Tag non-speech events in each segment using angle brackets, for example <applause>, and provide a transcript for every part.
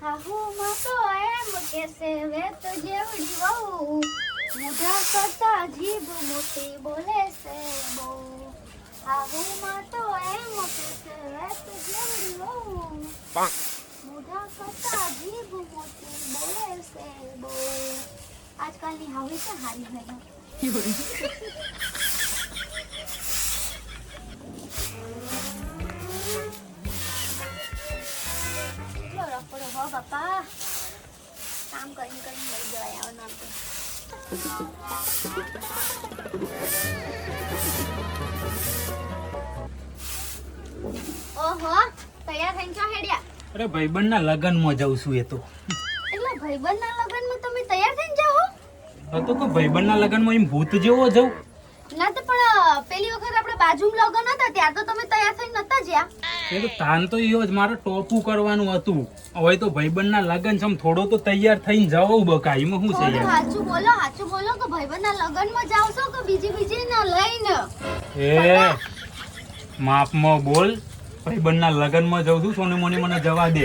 હાહુમાં તો એમ કેસે વે તો જેવડી વહુ. મોઢા કરતા જીભ મોટી બોલે છે બહુ. હાહુમાં તો એમ કેસે વે તો જેવડી વહુ. મોઢા કરતા જીભ મોટી બોલે છે બહુ. આજકાલની હવે છે હારી ભાઈ હો બાપા કામ કરીને કરીને લઈ જવાય આવો નામ તો ઓહો તૈયાર થઈને છો હેડિયા અરે ભાઈબંધના લગ્નમાં જાઉં છું એ તો. એટલે ભાઈબંધના લગ્નમાં તમે તૈયાર થઈને જાઓ. હા તો કોઈ લગન લગ્નમાં એમ ભૂત જેવો જાઉં. ના તો પણ પેલી વખત આપણે બાજુમાં લગન હતા ત્યાં તો તમે તૈયાર થઈને નતા જ્યાં. એ તો તાન તો એવો જ મારે ટોપું કરવાનું હતું. હવે તો ભાઈબંધના લગન છે થોડો તો તૈયાર થઈને જવું બકા એમાં શું છે સાચું બોલો સાચું બોલો કે ભાઈબંધના લગ્નમાં જાવ છો કે બીજી બીજી ને લઈને? એ માપમાં બોલ. ભાઈબંધના લગ્નમાં જાઉં છું સોને મોની મને જવા દે.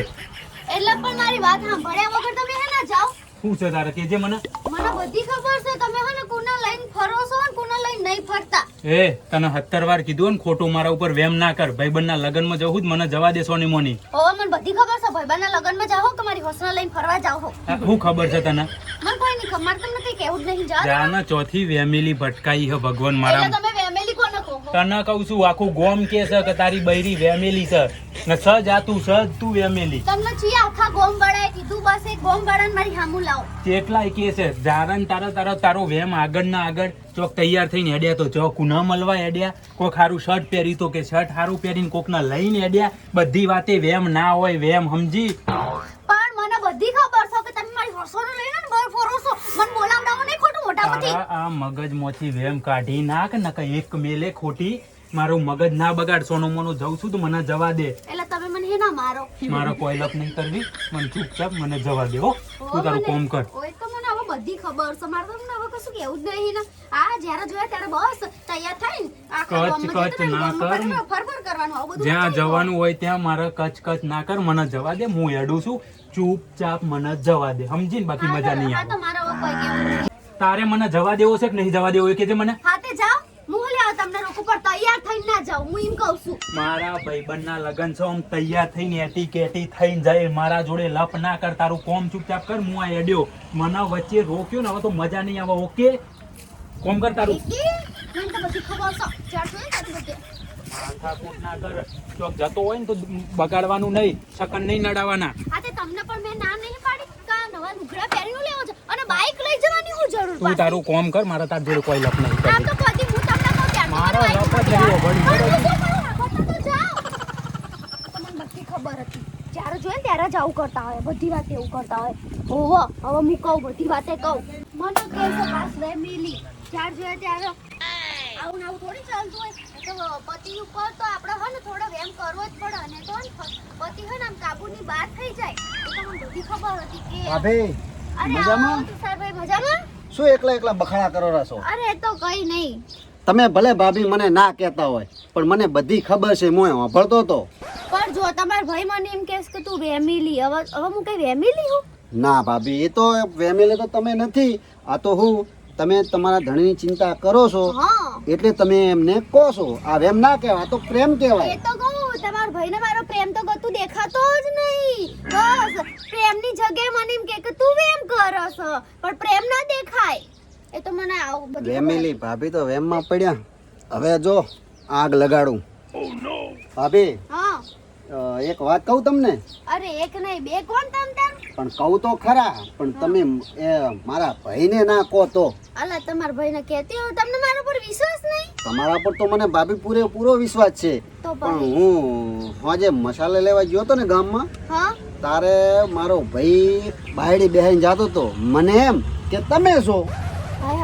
એટલે પણ મારી વાત સાંભળ્યા વગર તમે હે ના જાઓ? શું છે તારે? કેજે મને. મને બધી ખબર છે. તમે હે ને કોના લઈને ફરો છો ને કોના લઈને નહીં ફરતા. એ તને સત્તર વાર કીધું ને ખોટું મારા ઉપર વેમ ના કર. ભાઈબંધના લગ્નમાં જવું જ મને જવા દે સોની મોની ઓ મને બધી ખબર છે. ભાઈબંધના લગ્નમાં જાવ કે મારી હોસના લઈને ફરવા જાવ હો. શું ખબર છે તને? મને કોઈ નહીં ખબર. તમને કઈ કેવું જ નહીં. જા જાના ચોથી વેમેલી ભટકાઈ હે ભગવાન મારા તમે વેમેલી કોને કહો તને કહું છું આખું ગોમ કે છે કે તારી બૈરી વેમેલી છે? ને સજ આ તું સજ તું વેમેલી તમને છીએ આખા ગોમ વાળાએ કીધું બસ એક ગોમ વાળાને મારી હામુ લાવો. કેટલા કે છે. જારન તારા તારા તારો વેમ આગળ ના આગળ ચોક તૈયાર થઈને એડ્યા તો ચોક ન મળવા એડ્યા કોક હારું શર્ટ પહેરી તો કે શર્ટ હારું પહેરીને કોકના લઈને અડ્યા બધી વાતે વેમ ના હોય વેમ સમજી. પણ મને બધી ખબર છે કે તમે મારી હોસોને લઈને ને બહાર ફરો છો મને બોલાવડાવો નહીં ખોટું મોટા તારા આ મગજમાંથી વેમ કાઢી નાખ નકર એક મેલે ખોટી મારું મગજ ના બગાડ સોનો મોનો જઉં છું તો મને જવા દે. એટલે તમે મને હે ના મારો? મારો કોઈ લપ નહીં કરવી. મને ચૂપચાપ મને જવા દે હો. તું તારું કોમ કર. ઓય તો મને હવે બધી ખબર છે. મારે તમને હવે કશું કેવું જ નહીં ને. આ જ્યારે જોયા ત્યારે બસ તૈયાર થઈને આખા કચ કચ ના કર. ગામમાં ફર ફર કરવાનું આવું બધું જ્યાં જવાનું હોય ત્યાં મારે કચ કચ ના કર. મને જવા દે હું હેડું છું. ચૂપચાપ મને જવા દે. સમજીને બાકી મજા નહીં આવે. તારે મને જવા દેવો છે કે નહીં જવા દેવો? એ કે મને. હું લ્યા તમને રોકું પણ જાઉં હું એમ કહું છું. મારા ભાઈબંધના લગન છે આમ તૈયાર થઈને એટી કેટી થઈને જાય મારા જોડે લપ ના કર તારું કોમ ચૂપચાપ કર હું આ એડ્યો મને વચ્ચે રોક્યો ને હવે તો મજા નહીં આવે ઓકે? કોમ કર તારું. મને તો બધી ખબર છે. ચાર માથાકૂટ ના કર. ચોક જતો હોય ને તો બગાડવાનું નહીં સકન નહીં નડાવવાના હા તે તમને પણ મેં ના નહીં પાડી કે નવા લુગડા પહેરીને લેવો છે અને બાઇક લઈ જવાની શું જરૂર તું તારું કોમ કર મારા તાર જોડે કોઈ લપ નહીં તો ખબર હતી. જ્યારે જોઈએ ત્યારે જ આવું કરતા હોય. બધી વાત એવું કરતા હોય. ઓહો હવે હું કહું બધી વાતે કહું. મને કહે પાસ વે મિલી. જ્યારે જોઈએ ત્યારે આવું આવું થોડી ચાલતું હોય. તો પતિ ઉપર તો આપણે હે ને થોડો વેમ કરવો જ પડે. અને તો પતિ હોય ને આમ કાબુની બહાર થઈ જાય. તો મને બધી ખબર હતી કે ભાભી અરે મજામાં? શું એકલા એકલા બખાડા કરો રાસો અરે તો કઈ નહીં. તમે ભલે ભાભી મને ના કહેતા હોય પણ મને બધી ખબર છે હું વાપરતો હતો પણ જો તમારા ભાઈ મને એમ કહેશ કે તું વેમિલી હવે હવે હું કઈ વેમિલી હું? ના ભાભી એ તો વેમિલી તો તમે નથી આ તો હું તમે તમારા ધણીની ચિંતા કરો છો એટલે તમે એમને કહો છો આ એમ ના કહેવાય તો પ્રેમ કહેવાય. એ તો કહું તમારા ભાઈને મારો પ્રેમ તો ગતું દેખાતો જ નહીં. બસ પ્રેમની જગ્યાએ મને એમ કે તું વેમ કરસ પણ પ્રેમ ના દેખાય. એ તો મને આવું બધું વેમેલી ભાભી તો વેમમાં પડ્યા. હવે જો આગ લગાડું. ભાભી હા. એક વાત કહું તમને? અરે એક નહીં બે કોણ તમ પણ કહું તો ખરા પણ તમે એ મારા ભાઈને ના કહો તો. અલા તમારા ભાઈને કહેતી હું તમને મારા પર વિશ્વાસ નહીં? તમારા પર તો મને ભાભી પૂરેપૂરો વિશ્વાસ છે. પણ હું આજે મસાલે લેવા ગયો તો ને ગામમાં હા. તારે મારો ભાઈ બાયડી બેહીને જાતો તો મને એમ કે તમે છો.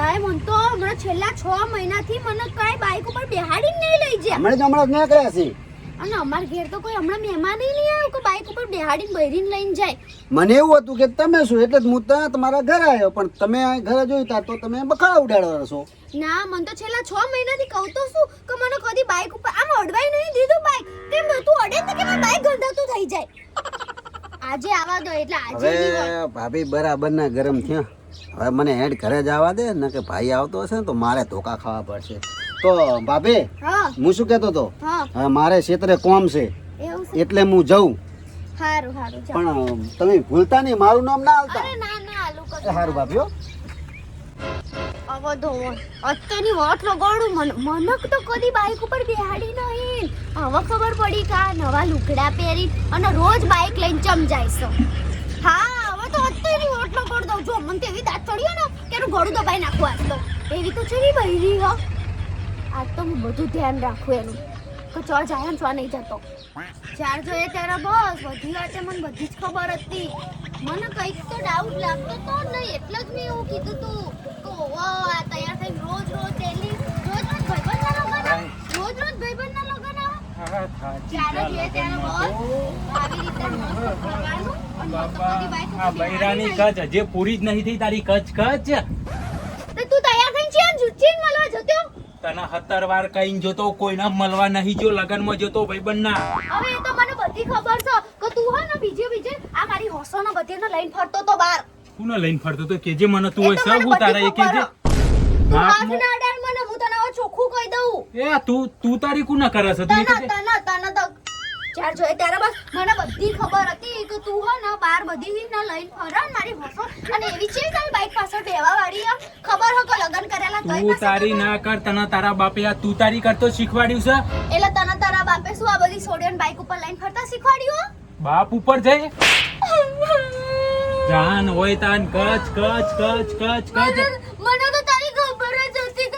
હાય હું તો હમણાં છેલ્લા છ મહિનાથી મને કઈ બાઈક ઉપર બેહાડી નહીં લઈ ગયા. હમણાં જ હમણાં નીકળ્યા છે. અને અમાર ઘેર તો કોઈ હમણાં મહેમાન નહીં આવ્યું કે બાઇક ઉપર બેહાડીને બૈરીને લઈને જાય. મને એવું હતું કે તમે શું એટલે હું ત્યાં તમારા ઘરે આવ્યો પણ તમે ઘરે જોઈતા તો તમે બખાડા ઉડાડવા છો ના મને તો છેલ્લા છ મહિનાથી કહું તો શું કે મને કદી બાઈક ઉપર આમ અડવાઈ નહીં દીધું બાઈક કેમ તું અડે તો કે બાઈક ગંધાતું થઈ જાય. આજે આવા દો એટલે આજે ભાભી બરાબર ના ગરમ થયા. હવે મને હેડ ઘરે જવા દે ને કે ભાઈ આવતો હશે ને તો મારે ધોકા ખાવા પડશે. તો ભાભી હું. શું કહેતો હતો? હવે મારે ક્ષેત્રે કોમ છે. એટલે હું જઉં. પણ તમે ભૂલતા નહીં મારું નામ ના આવતા સારું ભાભી હો. અત્યારની વાત લગાડું મન મનક તો કદી બાઇક ઉપર બેહાડી નહીં. હવે ખબર પડી કે આ નવા લુગડા પહેરી અને રોજ બાઇક લઈને ચમ જાય છો. હા. જો મને તો એવી દાંત ચડ્યો ને કે એનું ગળું દબાઈ નાખું આજ તો. એવી તો ચડી બહેરી હો. આજ તો હું બધું ધ્યાન રાખું એનું. કે ચો જાય ને નહીં જતો. ચાર જોઈએ ત્યારે બસ. બધી વાતે મને બધી જ ખબર હતી. મને કંઈક તો ડાઉટ લાગતો તો નહીં. એટલે જ મેં એવું કીધું તું ઓવો આ તૈયાર થઈને રોજ રોજ રોજ ભાઈબંધના લગન આવે રોજ રોજ ભાઈબંધના લગન આવે જ્યારે જોઈએ ત્યારે બસ આવી રીતે મસ્ત ફરવાનું અને મસ્ત બધી બાઈક આ બૈરાની કચ હજી પૂરી જ નહીં થઈ તારી કચ કચ. તું તૈયાર થઈને ચેન ચેન મળવા જતો? તને સત્તર વાર કઈ જોતો કોઈના મળવા નહીં જો લગનમાં જતો ભાઈબંધના. હવે એ તો મને બધી ખબર છે. કે તું હે ને બીજે બીજે. આ મારી હોસોનો બધીને લઈને ફરતો તો બાર. કોને લઈને ફરતો તો કેજે મને તું હોય સબ ઉતારે કેજે. હાથ ના અડાડ મને હું તને હવે ચોખ્ખું કહી દઉં. એ તું તું તારી કોના કરે છે? તું તને તને તને તો ચાર જોઈ ત્યારે બસ. મને બધી ખબર હતી કે તું હો ને બાર બધી ને લઈને ફરે મારી હોસો અને એવી છે તારી બાઈક પાછળ બેવા વાળી ખબર હો કે લગન કરેલા તોય તું તારી ના કર તને તારા બાપે આ તું તારી કરતો શીખવાડ્યું છે? એટલે તને તારા બાપે શું આ બધી સોડિયન બાઈક ઉપર લઈને ફરતા શીખવાડ્યું બાપ ઉપર જઈ? જાન હોય તાન કચ કચ કચ કચ કચ. મને તો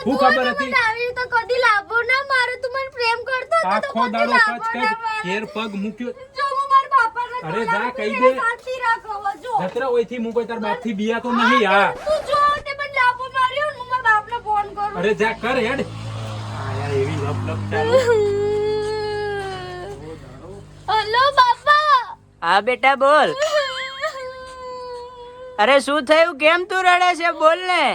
તું ખબર હતી? આવી રીતે કદી લાભો ના મારો. તું મને પ્રેમ કરતો હતો આખો દાડો કચ ના ઘેર પગ મૂક્યો. જો હું મારા બાપાને અરે જા, કહી દે. સાચી રાખો જો. જતરા ઓયથી હું કોઈ તાર બાપથી બિયા તો નહીં આ તું જો તે મને લાભો માર્યો ને હું મારા બાપને ફોન કરું. અરે જા કર હેડ. આયા એવી લપ લપ ચાલુ. હલો બાપા. હા બેટા બોલ. <laughs> અરે શું થયું? કેમ તું રડે છે? બોલ ને.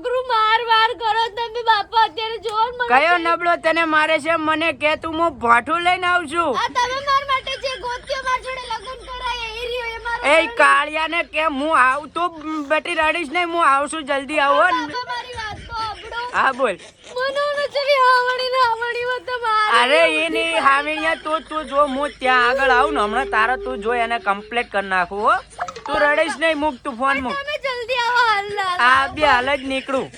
નગરું માર માર કરો તમે બાપા અત્યારે જો ને મને કયો નબળો તને મારે છે? મને કે તું હું ભાઠું લઈને આવશું આ તમે માર માટે જે ગોત્યો માર જોડે લગન કરાય એ રહ્યો એ મારો એ કાળિયાને કે હું આવું તું બેટી રડીશ નહીં હું આવશું જલ્દી આવો મારી વાત તો સાંભળો. હા બોલ. મને ચલી ને તમારે અરે એની હાવીણિયા તું તું જો હું ત્યાં આગળ આવું ને હમણાં તારા તું જો એને કમ્પ્લીટ કરી નાખું હો. તું રડીશ નહીં મૂક તું ફોન મૂક તમે જલ્દી આવો હાલ આ બે હાલ જ નીકળું.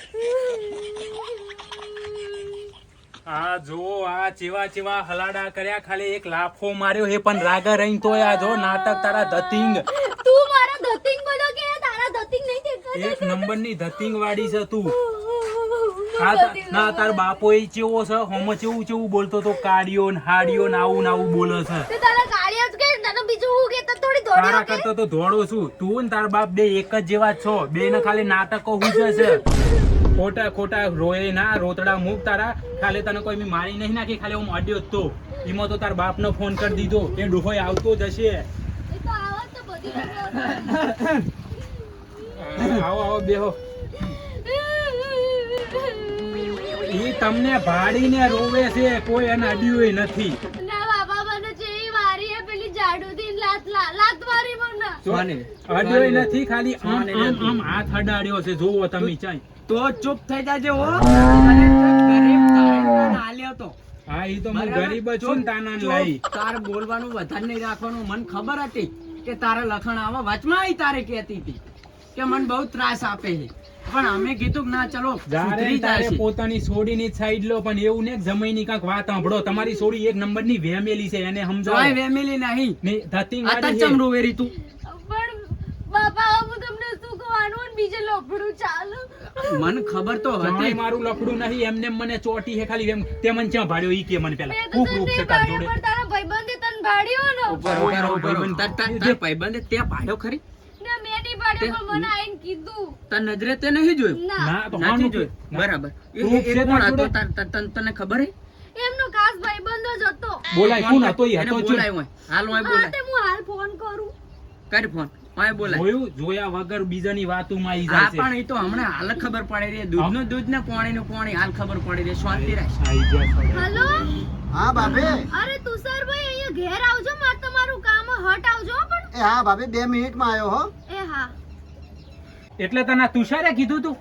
આ જો આ ચેવા ચેવા હલાડા કર્યા ખાલી એક લાફો માર્યો એ પણ રાગા રહીને તો આ જો નાટક તારા ધતિંગ. તું મારા ધતિંગ બોલો કે તારા ધતિંગ નહીં દેખાતા એક નંબરની ધતિંગ વાડી છે તું. આ તા- ના તાર બાપો એ ચેવો છે? હોમો ચેવું ચેવું બોલતો તો કાડિયો ને હાડિયો ને આવું ને આવું બોલે છે તે તારા કાળિયા જ કે તને બીજું હું કે તો થોડી દોડ્યો કે? કરતો તો દોડો છું. તું ને તાર બાપ બે એક જ જેવા છો. બે ને ખાલી નાટકો હુજે છે. ખોટા ખોટા રોય ના રોતડા મૂક તારા. ખાલી તને કોઈ મારી નહીં નાખી ખાલી હું અડ્યો તો. એમાં તો તાર બાપનો ફોન કરી દીધો. એ ડોહોય આવતો જ હશે. એ તો આવત તો બધી આવો આવો બેહો. ઈ તમને ભાડીને રોવે છે. કોઈ એને અડ્યું નથી. અડ્યો નથી ખાલી આમ આમ આમ હાથ અડાડ્યો છે જોવો તમે ચાઈ. તો ચૂપ થઈ જાજે હો. તને તો ગરીબ તારે હાલ્યો તો. હા ઈ તો હું ગરીબ છું તાના લઈ. તારે બોલવાનું વધારે નહીં રાખવાનું. મને ખબર હતી કે તારે લખણ આવે વચમાં તારે કહેતી હતી કે મને બહુ ત્રાસ આપે છે. પણ અમે કીધું ના ચલો સુધરી તારે પોતાની સોડીની જ સાઈડ લો પણ એવું ને જમાઈની કાંક વાત સાંભળો. તમારી સોડી એક નંબરની વેમેલી છે એને સમજો સમજાવો વેમેલી નહીં. ને ધતિંગ આ ચમરો રોવેરી તું પણ બાપા હું તમને શું કહેવાનું? ને બીજે લોફડું ચાલુ. મન ખબર તો હતી. મારું લફડું નહીં એમને મને ચોટી હે ખાલી. એમ તે મને ક્યાં ભાડ્યો? ઈ કે મને પેલા. ખૂબ રૂપ છે તાર ભાડ્યો, જોડે. તારા ભાઈબંધે તને ભાડ્યો ને. ઉપર ઉપર ભાઈબંધ તાર- તાર ભાઈબંધે તે ભાડ્યો ખરી? મેં પણ મને આઈને કીધું. તાર નજરે તે નહીં જોયું? ના. તો જોયું. બરાબર. એ- કોણ હતો? તને તને ખબર હે? એમનો ખાસ ભાઈબંધ જ હતો. બોલાય કોણ હતો? એ હતો બોલાય હોય. હાલ હોય બોલાય. હું હાલ ફોન કરું. કર ફોન. હોય બોલાય. જોયું? જોયા વગર બીજાની વાતોમાં ઈ આવી જાય છે. પણ એ તો હમણાં હાલ ખબર પડે રે. દૂધનું દૂધ ને કોણી નું કોણી હાલ ખબર પડે રે. શાંતિ રાખ. હેલો? હા બાબે અરે તુષારભાઈ અહીંયા ઘેર આવજો. મારે તમારું કામ હટ આવજો પણ. એ હા ભાભી બે મિનિટમાં આવ્યો હો એ હા. એટલે તને તુષારે કીધું તું.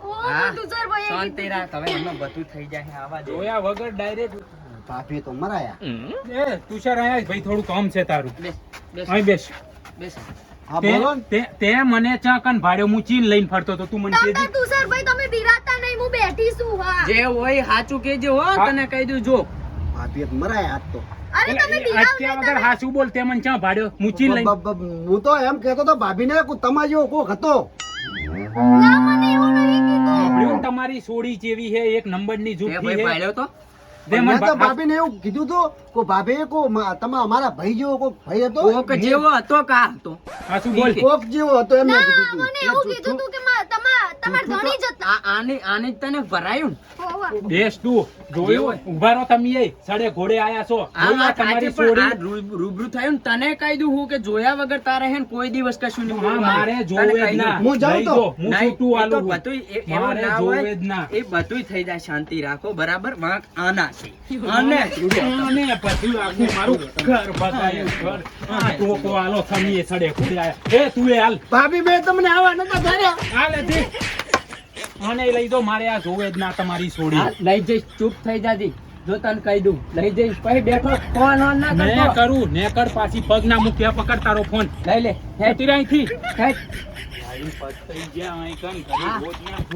શાંતિ રાખ હવે એમનો બધું થઈ જાય આવા જોયા વગર ડાયરેક્ટ ભાભી તો મરાયા. એ તુષાર આયા ભાઈ થોડું કામ છે તારું. બેસ બેસ. અહીં બેસ. બેસ. તે ને. તે- તે મને ચાકન ભાડે હું ચીન લઈને ફરતો તો તું મને કેજે તુષાર ભાઈ તમે બિરાતા નહીં હું બેઠી છું હા. જે હોય સાચું કેજે હો તને કહી દઉં જો. પાપી એક મરાયા આજ તો. અરે તમે એટલે બિરાવ અટક્યા નહીં વગર તમે બોલ તે મને ચા ભાડ્યો હું તો એમ કહેતો તો ભાભીને કે તમારા જેવો કોક હતો. તમારી સોડી જેવી હે એક નંબરની જુઠ્ઠી છે. તો. તે મને મેં તો ભા- ભાભીને એવું કીધું તો કો ભાભી કો મા- અમારા ભાઈ જેવો કોક ભાઈ હતો? કોક જેવો હતો કા હતો? હાચું બોલ. કોક જેવો હતો એમ મેં કીધું તું. મને એવું કીધું તું કે તમાર ધણી જ હતા. આ આની આની તને ભરાયું બેસ તું જોયું? ઊભા રહો તમે એ સડે ઘોડે આયા છો. આ જોયું આ વાત તમારી સાચી પણ આ સોડી રૂબરૂ થયું તને કહી દઉં હું કે જોયા વગર તારે હે કોઈ દિવસ કશું નહીં હા, મારે જોવે ના. હું જાઉં તો? હું છૂટું આલું એવું ના હોય. જોવે જ ના. એ બધુંય થઈ જાય શાંતિ રાખો બરાબર? વાંક આના. <laughs> અને અને પછી આખું મારું ઘર બતાય ઘર. આ ટોકો આલો સમીએ સડે ઘોડે એ તું એ હાલ. ભાભી મેં તમને આવા નતા ધાર્યા હાલ હજી. આને લઈ દો મારે આ જોવે જ ના તમારી છોડી લઈ જઈશ ચૂપ થઈ જાજી. જો તને કહી દઉં લઈ જઈશ પછી બેઠો ફોન ઓન ના મેં કરતો. કરું નેકર પાછી પગ ના મૂક્યા પકડ તારો ફોન. લઈ લે હેઠ, ઉતરી અહીંથી હેઠ. પગ થઈ ગયા અહીં કન કરી હા. ગોત ના.